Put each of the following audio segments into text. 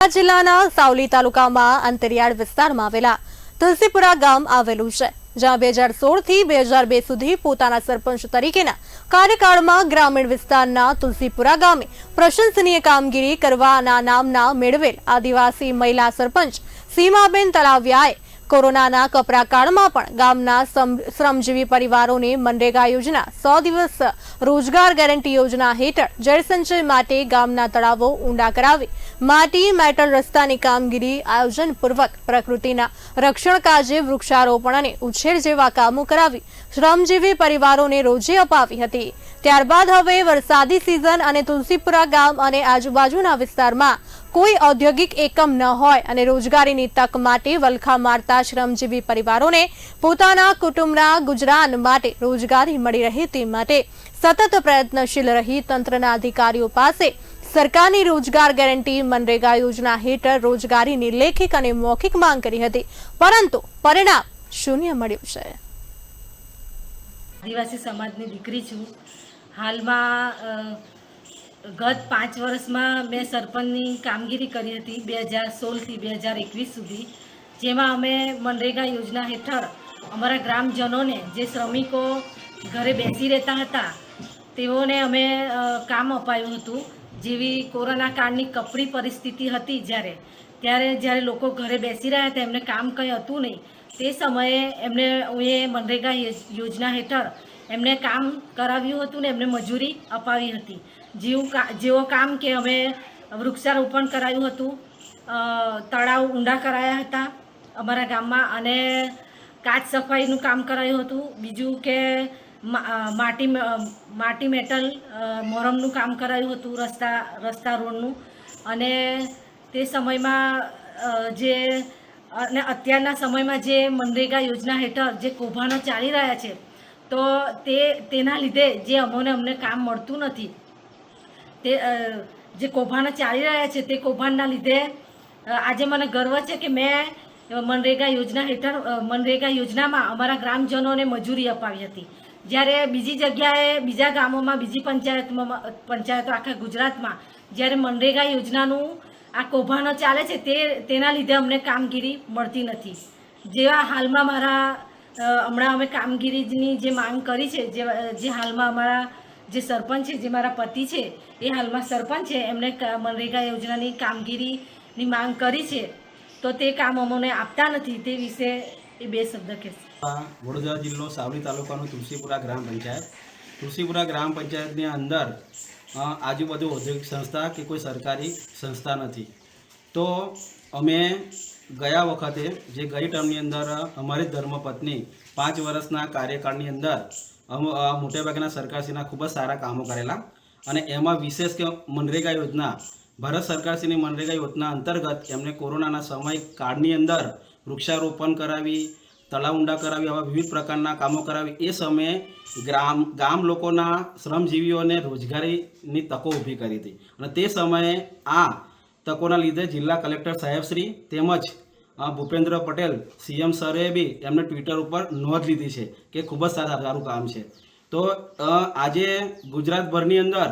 જિલ્લાના સાવલી તાલુકામાં અંતરિયાળ વિસ્તારમાં આવેલા તુલસીપુરા ગામ આવેલું છે, જ્યાં બે હજાર સોળથી બે હજાર સુધી પોતાના સરપંચ તરીકેના કાર્યકાળમાં ગ્રામીણ વિસ્તારના તુલસીપુરા ગામે પ્રશંસનીય કામગીરી કરવાના નામના મેળવેલ આદિવાસી મહિલા સરપંચ સીમાબેન તલાવિયાએ કોરોનાના કપરા કાળમાં પણ ગામના શ્રમજીવી પરિવારોને મનરેગા યોજના, સો દિવસ રોજગાર ગેરંટી યોજના હેઠળ જળસંચય માટે ગામના તળાવો ઊંડા કરાવી, માટી, મેટલ રસ્તાની કામગીરી આયોજનપૂર્વક પ્રકૃતિના રક્ષણ કાજે વૃક્ષારોપણ અને ઉછેર જેવા કામો કરાવી, શ્રમજીવી પરિવારોને રોજે અપાવી હતી. ત્યારબાદ હવે વરસાદી સિઝન અને તુલસીપુરા ગામ અને આજુબાજુના વિસ્તારમાં કોઈ ઔદ્યોગિક એકમ ન હોય અને રોજગારીની તક માટે વલખા મારતા શ્રમજીવી પરિવારોને પોતાના કુટુંબના ગુજરાન માટે રોજગારી મળી રહે તે માટે સતત પ્રયત્નશીલ રહી તંત્રના અધિકારીઓ પાસે સરકારની રોજગાર ગેરંટી મનરેગા યોજના હેઠળ રોજગારીની લેખિક અને મૌખિક માંગ કરી હતી. પરંતુ પરિણામ શૂન્ય મળ્યું છે. આદિવાસી સમાજની દીકરી છું. હાલમાં ગત પાંચ વર્ષમાં મેં સરપંચની કામગીરી કરી હતી બે હજાર સોળથી બે હજાર એકવીસ સુધી, જેમાં અમે મનરેગા યોજના હેઠળ અમારા ગ્રામજનોને, જે શ્રમિકો ઘરે બેસી રહેતા હતા, તેઓને અમે કામ અપાયું હતું. જેવી કોરોના કાળની કપરી પરિસ્થિતિ હતી જ્યારે, ત્યારે જ્યારે લોકો ઘરે બેસી રહ્યા હતા, એમને કામ કંઈ હતું નહીં, તે સમયે એમને એ મનરેગા યોજના હેઠળ એમને કામ કરાવ્યું હતું ને એમને મજૂરી અપાવી હતી. જેવું જેવો કામ કે અમે વૃક્ષારોપણ કરાયું હતું. તળાવ ઊંડા કરાયા હતા અમારા ગામમાં અને કાચ સફાઈનું કામ કરાયું હતું. બીજું કે માટી માટી મેટલ મોરમનું કામ કરાયું હતું રસ્તા રસ્તા રોડનું. અને તે સમયમાં જે, અને અત્યારના સમયમાં જે મનરેગા યોજના હેઠળ જે કૌભાંડો ચાલી રહ્યા છે, તો તે, તેના લીધે જે અમોને અમને કામ મળતું નથી તે જે કૌભાંડો ચાલી રહ્યા છે તે કૌભાંડના લીધે આજે મને ગર્વ છે કે મેં મનરેગા યોજના હેઠળ મનરેગા યોજનામાં અમારા ગ્રામજનોને મજૂરી અપાવી હતી. જ્યારે બીજી જગ્યાએ, બીજા ગામોમાં, બીજી પંચાયતમાં, પંચાયતો આખા ગુજરાતમાં, જ્યારે મનરેગા યોજનાનું આ કૌભાંડો ચાલે છે તે, તેના લીધે અમને કામગીરી મળતી નથી. જેવા હાલમાં મારા હમણાં અમે કામગીરીની જે માંગ કરી છે જે હાલમાં અમારા જે સરપંચ છે, જે મારા પતિ છે, એ હાલમાં સરપંચ છે. એમણે મનરેગા યોજનાની કામગીરીની માંગ કરી છે. તો તે કામ અમને આપતા નથી. તે વિશે એ બે શબ્દ કહેશે. વડોદરા જિલ્લો સાવલી તાલુકાનું તુલસીપુરા ગ્રામ પંચાયત. તુલસીપુરા ગ્રામ પંચાયતની અંદર આજુબાજુ ઔદ્યોગિક સંસ્થા કે કોઈ સરકારી સંસ્થા નથી. તો અમે ગયા વખતે, જે ગઈ ટર્મની અંદર અમારી ધર્મપત્ની પાંચ વર્ષના કાર્યકાળની અંદર મોટેભાગના સરકારશ્રીના ખૂબ જ સારા કામો કરેલા. અને એમાં વિશેષ કે મનરેગા યોજના, ભારત સરકારશ્રીની મનરેગા યોજના અંતર્ગત એમને કોરોનાના સમય કાળની અંદર વૃક્ષારોપણ કરાવી, તળાવ ઊંડા કરાવી, આવા વિવિધ પ્રકારના કામો કરાવી. એ સમયે ગ્રામ ગામ લોકોના શ્રમજીવીઓને રોજગારીની તકો ઊભી કરી હતી. અને તે સમયે આ તકોના લીધે જિલ્લા કલેક્ટર સાહેબશ્રી તેમજ ભૂપેન્દ્ર પટેલ સીએમ સરે બી એમને ટ્વિટર ઉપર નોંધ લીધી છે કે ખૂબ જ સારા કામ છે. તો આજે ગુજરાતભરની અંદર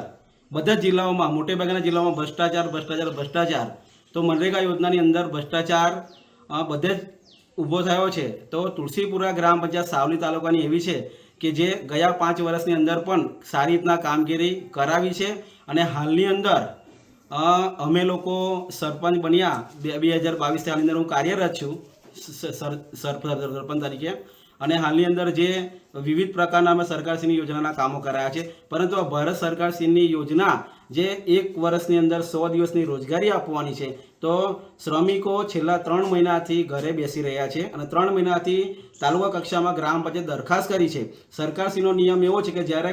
બધા જિલ્લાઓમાં, મોટે ભાગના જિલ્લાઓમાં ભ્રષ્ટાચાર ભ્રષ્ટાચાર ભ્રષ્ટાચાર, તો મનરેગા યોજનાની અંદર ભ્રષ્ટાચાર બધે જ ઊભો થયો છે. તો તુલસીપુરા ગ્રામ પંચાયત સાવલી તાલુકાની એવી છે કે જે ગયા પાંચ વર્ષની અંદર પણ સારી રીતના કામગીરી કરાવી છે અને હાલની અંદર અમે લોકો સરપંચ બન્યા બે બે હજાર બાવીસ સાલની અંદર હું કાર્યરત છું સરપંચ તરીકે. અને હાલની અંદર જે વિવિધ પ્રકારના અમે સરકારશ્રીની યોજનાના કામો કરાયા છે. પરંતુ આ ભારત સરકારશ્રીની યોજના જે એક વર્ષની અંદર સો દિવસની રોજગારી આપવાની છે, તો શ્રમિકો છેલ્લા ત્રણ મહિનાથી ઘરે બેસી રહ્યા છે અને ત્રણ મહિનાથી તાલુકા કક્ષામાં ગ્રામ પંચાયત દરખાસ્ત કરી છે. સરકારશ્રીનો નિયમ એવો છે કે જ્યારે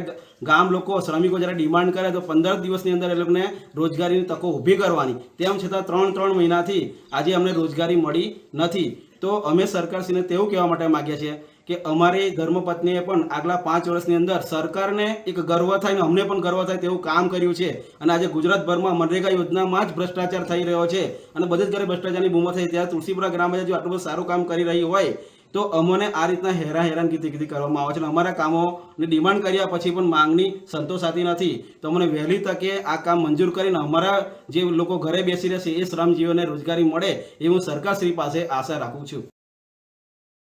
ગામ લોકો, શ્રમિકો જ્યારે ડિમાન્ડ કરે તો પંદર દિવસની અંદર એ લોકોને રોજગારીની તકો ઊભી કરવાની. તેમ છતાં ત્રણ ત્રણ મહિનાથી આજે અમને રોજગારી મળી નથી. તો અમે સરકારશ્રીને તેવું કહેવા માટે માગીએ છીએ કે અમારી ધર્મપત્નીએ પણ આગલા પાંચ વર્ષની અંદર સરકારને એક ગર્વ થાય ને અમને પણ ગર્વ થાય તેવું કામ કર્યું છે. અને આજે ગુજરાતભરમાં મનરેગા યોજનામાં જ ભ્રષ્ટાચાર થઈ રહ્યો છે. અને બધે જ ઘરે ભ્રષ્ટાચારની બૂમો થઈ ત્યારે તુલસીપુરા ગ્રામ પંચાયત જો આટલું બધું સારું કામ કરી રહી હોય, તો અમને આ રીતના હેરાન હેરાન કીધી કરવામાં આવે છે. અને અમારા કામોની ડિમાન્ડ કર્યા પછી પણ માંગણી સંતોષાતી નથી. તો અમને વહેલી તકે આ કામ મંજૂર કરીને અમારા જે લોકો ઘરે બેસી રહેશે એ શ્રમજીવીઓને રોજગારી મળે એ હું સરકારશ્રી પાસે આશા રાખું છું.